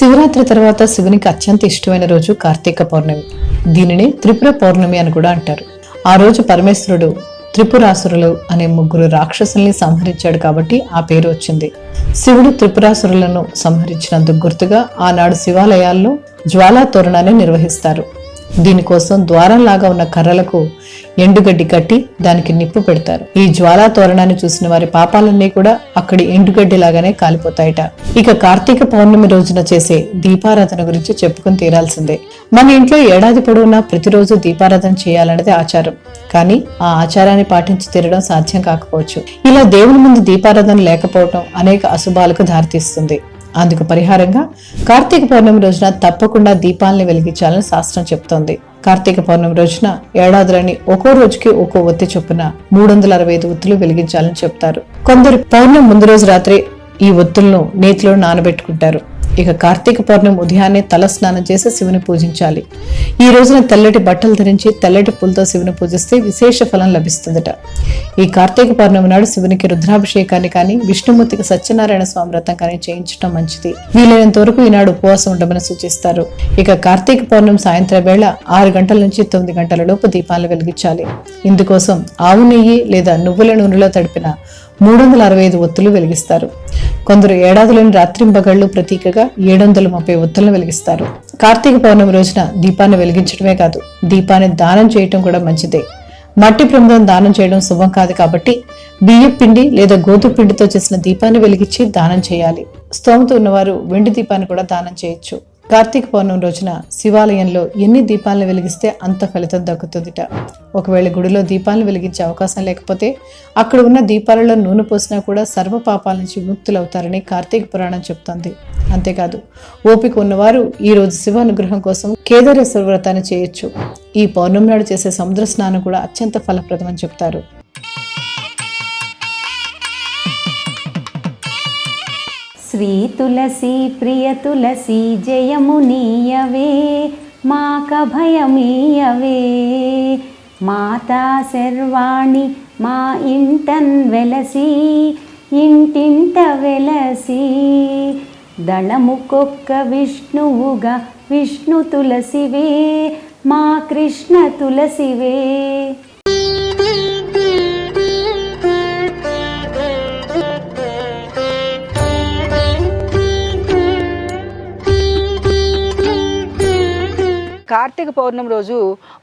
శివరాత్రి తర్వాత శివునికి అత్యంత ఇష్టమైన రోజు కార్తీక పౌర్ణమి. దీనిని త్రిపుర పౌర్ణమి అని కూడా అంటారు. ఆ రోజు పరమేశ్వరుడు త్రిపురాసురులు అనే ముగ్గురు రాక్షసుల్ని సంహరించాడు కాబట్టి ఆ పేరు వచ్చింది. శివుడు త్రిపురాసురులను సంహరించినందుకు గుర్తుగా ఆనాడు శివాలయాల్లో జ్వాలా తోరణాన్ని నిర్వహిస్తారు. దీనికోసం ద్వారంలాగా ఉన్న కర్రలకు ఎండుగడ్డి కట్టి దానికి నిప్పు పెడతారు. ఈ జ్వాలా తోరణాన్ని చూసిన వారి పాపాలన్నీ కూడా అక్కడి ఎండుగడ్డి లాగానే కాలిపోతాయట. ఇక కార్తీక పౌర్ణమి రోజున చేసే దీపారాధన గురించి చెప్పుకుని తీరాల్సిందే. మన ఇంట్లో ఏడాది పొడవునా ప్రతిరోజు దీపారాధన చేయాలన్నది ఆచారం. కానీ ఆ ఆచారాన్ని పాటించి తీరడం సాధ్యం కాకపోవచ్చు. ఇలా దేవుని ముందు దీపారాధన లేకపోవడం అనేక అశుభాలకు దారితీస్తుంది. అందుకు పరిహారంగా కార్తీక పౌర్ణమి రోజున తప్పకుండా దీపాలని వెలిగించాలని శాస్త్రం చెప్తోంది. కార్తీక పౌర్ణమి రోజున ఏడాదులని ఒక్కో రోజుకి ఒక్కో ఒత్తి చొప్పున మూడు వందల అరవై ఐదు ఒత్తులు వెలిగించాలని చెప్తారు. కొందరు పౌర్ణమి ముందు రోజు రాత్రి ఈ ఒత్తులను నేతిలో నానబెట్టుకుంటారు. ఇక కార్తీక పౌర్ణమి ఉదయాన్నే తల స్నానం చేసి శివుని పూజించాలి. ఈ రోజున తెల్లటి బట్టలు ధరించి తెల్లటి పూలతో శివుని పూజిస్తే విశేష ఫలం లభిస్తుందట. ఈ కార్తీక పౌర్ణమి నాడు శివునికి రుద్రాభిషేకాన్ని కానీ విష్ణుమూర్తికి సత్యనారాయణ స్వామి వ్రతం కానీ చేయించడం మంచిది. వీలైనంత వరకు ఈనాడు ఉపవాసం ఉండమని సూచిస్తారు. ఇక కార్తీక పౌర్ణమి సాయంత్రం వేళ ఆరు గంటల నుంచి తొమ్మిది గంటల లోపు దీపాలను వెలిగించాలి. ఇందుకోసం ఆవు నెయ్యి లేదా నువ్వుల నూనెలో తడిపిన మూడు వందల అరవై ఐదు ఒత్తులు వెలిగిస్తారు. కొందరు ఏడాదిలోని రాత్రింబగళ్ళు ప్రతీకగా ఏడు వందల ముప్పై ఒత్తులను వెలిగిస్తారు. కార్తీక పౌర్ణమి రోజున దీపాన్ని వెలిగించడమే కాదు దీపాన్ని దానం చేయటం కూడా మంచిదే. మట్టి బృందం దానం చేయడం శుభం కాదు కాబట్టి బియ్యం పిండి లేదా గోధుమ పిండితో చేసిన దీపాన్ని వెలిగించి దానం చేయాలి. స్తోమత ఉన్నవారు వెండి దీపాన్ని కూడా దానం చేయొచ్చు. కార్తీక పౌర్ణమి రోజున శివాలయంలో ఎన్ని దీపాలను వెలిగిస్తే అంత ఫలితం దక్కుతుందిట. ఒకవేళ గుడిలో దీపాలను వెలిగించే అవకాశం లేకపోతే అక్కడ ఉన్న దీపాలలో నూనె పోసినా కూడా సర్వ పాపాల నుంచి విముక్తులవుతారని కార్తీక పురాణం చెప్తోంది. అంతేకాదు ఓపిక ఉన్నవారు ఈ రోజు శివ అనుగ్రహం కోసం కేదారేశ్వర వ్రతాన్ని చేయొచ్చు. ఈ పౌర్ణమి నాడు చేసే సముద్ర స్నానం కూడా అత్యంత ఫలప్రదమని చెప్తారు. శ్రీ తులసి ప్రియ తులసి జయమునీయవే మాక భయమీయవే. మాతా శర్వాణి మా ఇంటన్ వెలసి ఇంటింట వెలసి. దళముకొక్క విష్ణువుగా విష్ణు తులసివే మా కృష్ణ తులసివే. కార్తీక పౌర్ణమి రోజు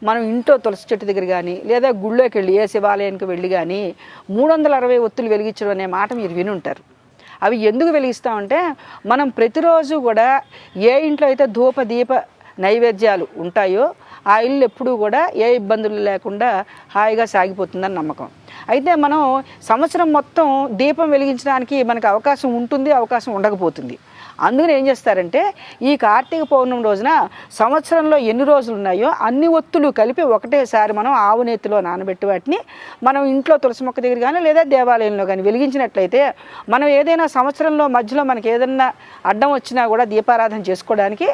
మనం ఇంట్లో తులసి చెట్టు దగ్గర కానీ లేదా గుళ్ళోకి వెళ్ళి ఏ శివాలయానికి వెళ్ళి కానీ మూడు వందల అరవై ఒత్తులు వెలిగించడం అనే మాట మీరు వినుంటారు. అవి ఎందుకు వెలిగిస్తామంటే మనం ప్రతిరోజు కూడా ఏ ఇంట్లో అయితే ధూప దీప నైవేద్యాలు ఉంటాయో ఆ ఇల్లు ఎప్పుడూ కూడా ఏ ఇబ్బందులు లేకుండా హాయిగా సాగిపోతుందని నమ్మకం. అయితే మనం సంవత్సరం మొత్తం దీపం వెలిగించడానికి మనకు అవకాశం ఉంటుంది అవకాశం ఉండకపోతుంది. అందుకని ఏం చేస్తారంటే ఈ కార్తీక పౌర్ణమి రోజున సంవత్సరంలో ఎన్ని రోజులు ఉన్నాయో అన్ని ఒత్తులు కలిపి ఒకటేసారి మనం ఆవు నేతిలో నానబెట్టి వాటిని మనం ఇంట్లో తులసి మొక్క దగ్గర కానీ లేదా దేవాలయంలో కానీ వెలిగించినట్లయితే మనం ఏదైనా సంవత్సరంలో మధ్యలో మనకి ఏదైనా అడ్డం వచ్చినా కూడా దీపారాధన చేసుకోవడానికి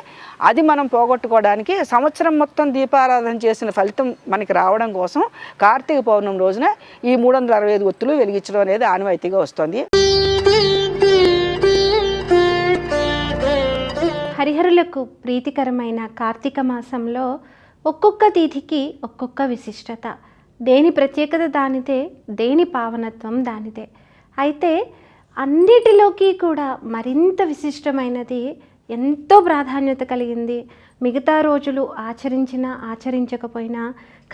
అది మనం పోగొట్టుకోవడానికి సంవత్సరం మొత్తం దీపారాధన చేసిన ఫలితం మనకి రావడం కోసం కార్తీక పౌర్ణమి రోజున ఈ మూడు వందల అరవై ఐదు ఒత్తులు వెలిగించడం అనేది ఆనవాయితీగా వస్తుంది. హరిహరులకు ప్రీతికరమైన కార్తీక మాసంలో ఒక్కొక్క తిథికి ఒక్కొక్క విశిష్టత. దేని ప్రత్యేకత దానిదే దేని పావనత్వం దానిదే. అయితే అన్నిటిలోకి కూడా మరింత విశిష్టమైనది ఎంతో ప్రాధాన్యత కలిగింది. మిగతా రోజులు ఆచరించినా ఆచరించకపోయినా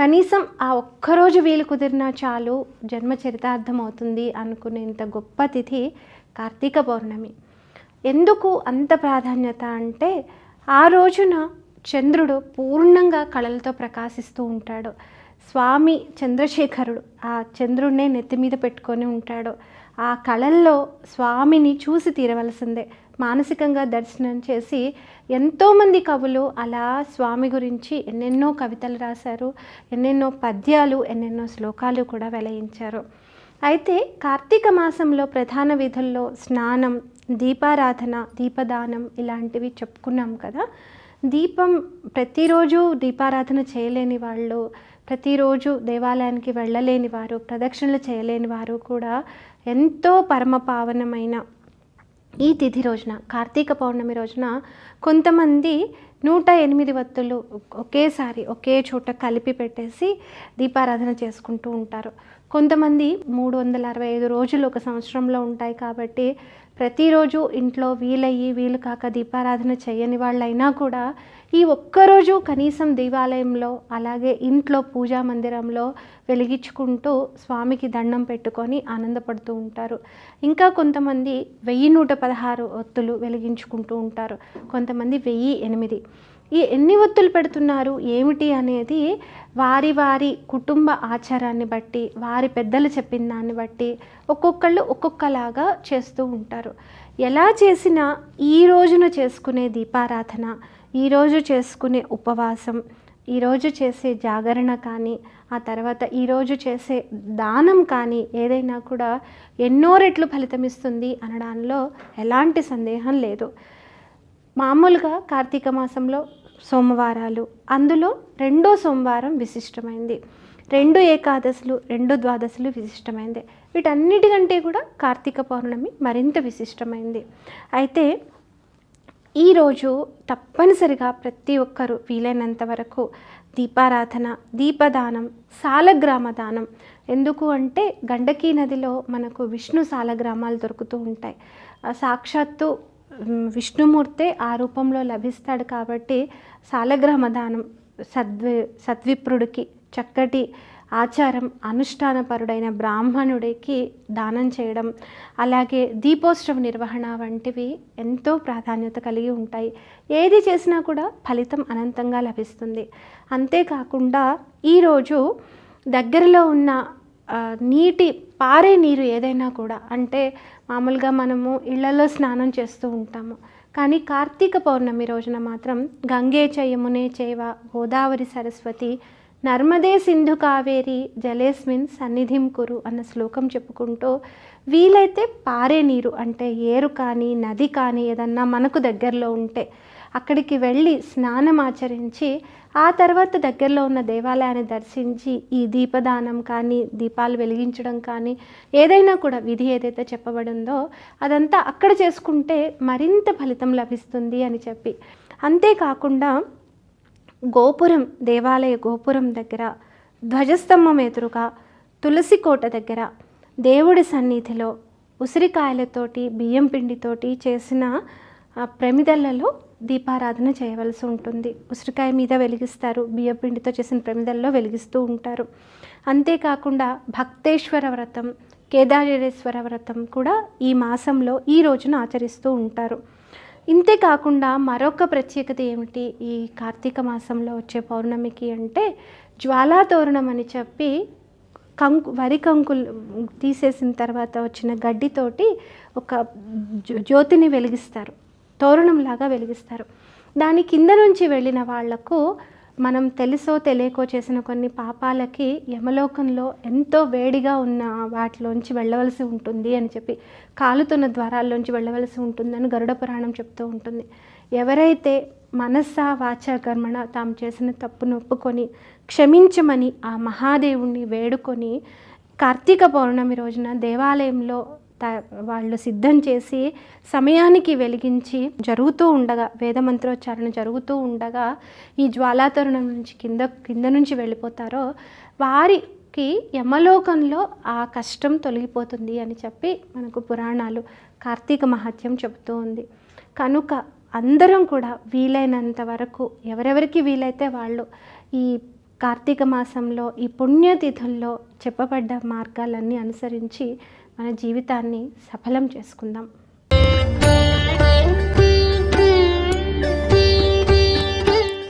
కనీసం ఆ ఒక్కరోజు వీలు కుదిరినా చాలు జన్మ చరితార్థం అవుతుంది అనుకునేంత గొప్ప తిథి కార్తీక పౌర్ణమి. ఎందుకు అంత ప్రాధాన్యత అంటే ఆ రోజున చంద్రుడు పూర్ణంగా కళలతో ప్రకాశిస్తూ ఉంటాడు. స్వామి చంద్రశేఖరుడు ఆ చంద్రుడినే నెత్తి మీద పెట్టుకొని ఉంటాడు. ఆ కళల్లో స్వామిని చూసి తీరవలసిందే. మానసికంగా దర్శనం చేసి ఎంతోమంది కవులు అలా స్వామి గురించి ఎన్నెన్నో కవితలు రాశారు. ఎన్నెన్నో పద్యాలు ఎన్నెన్నో శ్లోకాలు కూడా వెలయించారు. అయితే కార్తీక మాసంలో ప్రధాన విధుల్లో స్నానం దీపారాధన దీపదానం ఇలాంటివి చెప్పుకున్నాం కదా. దీపం ప్రతిరోజు దీపారాధన చేయలేని వాళ్ళు ప్రతిరోజు దేవాలయానికి వెళ్ళలేని వారు ప్రదక్షిణలు చేయలేని వారు కూడా ఎంతో పరమ పావనమైన ఈ తిథి రోజున కార్తీక పౌర్ణమి రోజున కొంతమంది నూట ఎనిమిది వత్తులు ఒకేసారి ఒకే చోట కలిపి పెట్టేసి దీపారాధన చేసుకుంటూ ఉంటారు. కొంతమంది మూడు వందల అరవై ఐదు రోజులు ఒక సంవత్సరంలో ఉంటాయి కాబట్టి ప్రతిరోజు ఇంట్లో వీలయ్యి వీలు కాక దీపారాధన చేయని వాళ్ళైనా కూడా ఈ ఒక్కరోజు కనీసం దేవాలయంలో అలాగే ఇంట్లో పూజా మందిరంలో వెలిగించుకుంటూ స్వామికి దండం పెట్టుకొని ఆనందపడుతూ ఉంటారు. ఇంకా కొంతమంది వెయ్యి నూట పదహారు ఒత్తులు వెలిగించుకుంటూ ఉంటారు. కొంతమంది వెయ్యి ఎనిమిది. ఈ ఎన్ని ఒత్తులు పెడుతున్నారు? ఏమిటి అనేది వారి వారి కుటుంబ ఆచారాన్ని బట్టి వారి పెద్దలు చెప్పిన దాన్ని బట్టి ఒక్కొక్కళ్ళు ఒక్కొక్కలాగా చేస్తూ ఉంటారు. ఎలా చేసినా ఈ రోజున చేసుకునే దీపారాధన ఈరోజు చేసుకునే ఉపవాసం ఈరోజు చేసే జాగరణ కానీ ఆ తర్వాత ఈరోజు చేసే దానం కానీ ఏదైనా కూడా ఎన్నో రెట్లు ఫలితమిస్తుంది అనడంలో ఎలాంటి సందేహం లేదు. మామూలుగా కార్తీక మాసంలో సోమవారాలు. అందులో రెండో సోమవారం విశిష్టమైంది. రెండు ఏకాదశులు రెండు ద్వాదశులు విశిష్టమైంది. వీటన్నిటికంటే కూడా కార్తీక పౌర్ణమి మరింత విశిష్టమైంది. అయితే ఈరోజు తప్పనిసరిగా ప్రతి ఒక్కరూ వీలైనంత వరకు దీపారాధన దీపదానం సాలగ్రామ దానం. ఎందుకు అంటే గండకీ నదిలో మనకు విష్ణు సాలగ్రామాలు దొరుకుతూ ఉంటాయి. సాక్షాత్తు విష్ణుమూర్తే ఆ రూపంలో లభిస్తాడు కాబట్టి సాలగ్రామ దానం సద్వి సద్విప్రుడికి చక్కటి ఆచారం అనుష్ఠానపరుడైన బ్రాహ్మణుడికి దానం చేయడం అలాగే దీపోత్సవ నిర్వహణ వంటివి ఎంతో ప్రాధాన్యత కలిగి ఉంటాయి. ఏది చేసినా కూడా ఫలితం అనంతంగా లభిస్తుంది. అంతేకాకుండా ఈరోజు దగ్గరలో ఉన్న నీటి పారే నీరు ఏదైనా కూడా అంటే మామూలుగా మనము ఇళ్ళలో స్నానం చేస్తూ ఉంటాము. కానీ కార్తీక పౌర్ణమి రోజున మాత్రం గంగే చ యమునే చేవ గోదావరి సరస్వతి నర్మదే సింధు కావేరి జలేస్మిన్ సన్నిధిం కురు అన్న శ్లోకం చెప్పుకుంటూ వీలైతే పారే నీరు అంటే ఏరు కానీ నది కానీ ఏదన్నా మనకు దగ్గరలో ఉంటే అక్కడికి వెళ్ళి స్నానం ఆచరించి ఆ తర్వాత దగ్గరలో ఉన్న దేవాలయాన్ని దర్శించి ఈ దీపదానం కానీ దీపాలు వెలిగించడం కానీ ఏదైనా కూడా విధి ఏదైతే చెప్పబడిందో అదంతా అక్కడ చేసుకుంటే మరింత ఫలితం లభిస్తుంది అని చెప్పి. అంతేకాకుండా గోపురం దేవాలయ గోపురం దగ్గర ధ్వజస్తంభం ఎదురుగా తులసి కోట దగ్గర దేవుడి సన్నిధిలో ఉసిరికాయలతోటి బియ్యం పిండితోటి చేసిన ప్రమిదలలో దీపారాధన చేయవలసి ఉంటుంది. ఉసిరికాయ మీద వెలిగిస్తారు. బియ్యం పిండితో చేసిన ప్రమిదల్లో వెలిగిస్తూ ఉంటారు. అంతేకాకుండా భక్తేశ్వర వ్రతం కేదారేశ్వర వ్రతం కూడా ఈ మాసంలో ఈ రోజున ఆచరిస్తూ ఉంటారు. ఇంతే కాకుండా మరొక ప్రత్యేకత ఏమిటి? ఈ కార్తీక మాసంలో వచ్చే పౌర్ణమికి అంటే జ్వాలా తోరణం అని చెప్పి కంకు వరి కంకులు తీసేసిన తర్వాత వచ్చిన గడ్డితోటి ఒక జ్యోతిని వెలిగిస్తారు. తోరణంలాగా వెలిగిస్తారు. దాని కింద నుంచి వెళ్ళిన వాళ్ళకు మనం తెలుసో తెలియకో చేసిన కొన్ని పాపాలకి యమలోకంలో ఎంతో వేడిగా ఉన్న వాటిలోంచి వెళ్ళవలసి ఉంటుంది అని చెప్పి కాలుతున్న ద్వారాల్లోంచి వెళ్ళవలసి ఉంటుందని గరుడ పురాణం చెప్తూ ఉంటుంది. ఎవరైతే మనస్స వాచ కర్మణ తాము చేసిన తప్పును ఒప్పుకొని క్షమించమని ఆ మహాదేవుణ్ణి వేడుకొని కార్తీక పౌర్ణమి రోజున దేవాలయంలో త వాళ్ళు సిద్ధం చేసి సమయానికి వెలిగించి జరుగుతూ ఉండగా వేద మంత్రోచ్చారణ జరుగుతూ ఉండగా ఈ జ్వాలాతరుణం నుంచి కింద కింద నుంచి వెళ్ళిపోతారో వారికి యమలోకంలో ఆ కష్టం తొలగిపోతుంది అని చెప్పి మనకు పురాణాలు కార్తీక మహత్యం చెబుతూ ఉంది. కనుక అందరం కూడా వీలైనంత వరకు ఎవరెవరికి వీలైతే వాళ్ళు ఈ కార్తీక మాసంలో ఈ పుణ్యతిథుల్లో చెప్పబడ్డ మార్గాలన్నీ అనుసరించి మన జీవితాన్ని సఫలం చేసుకుందాం.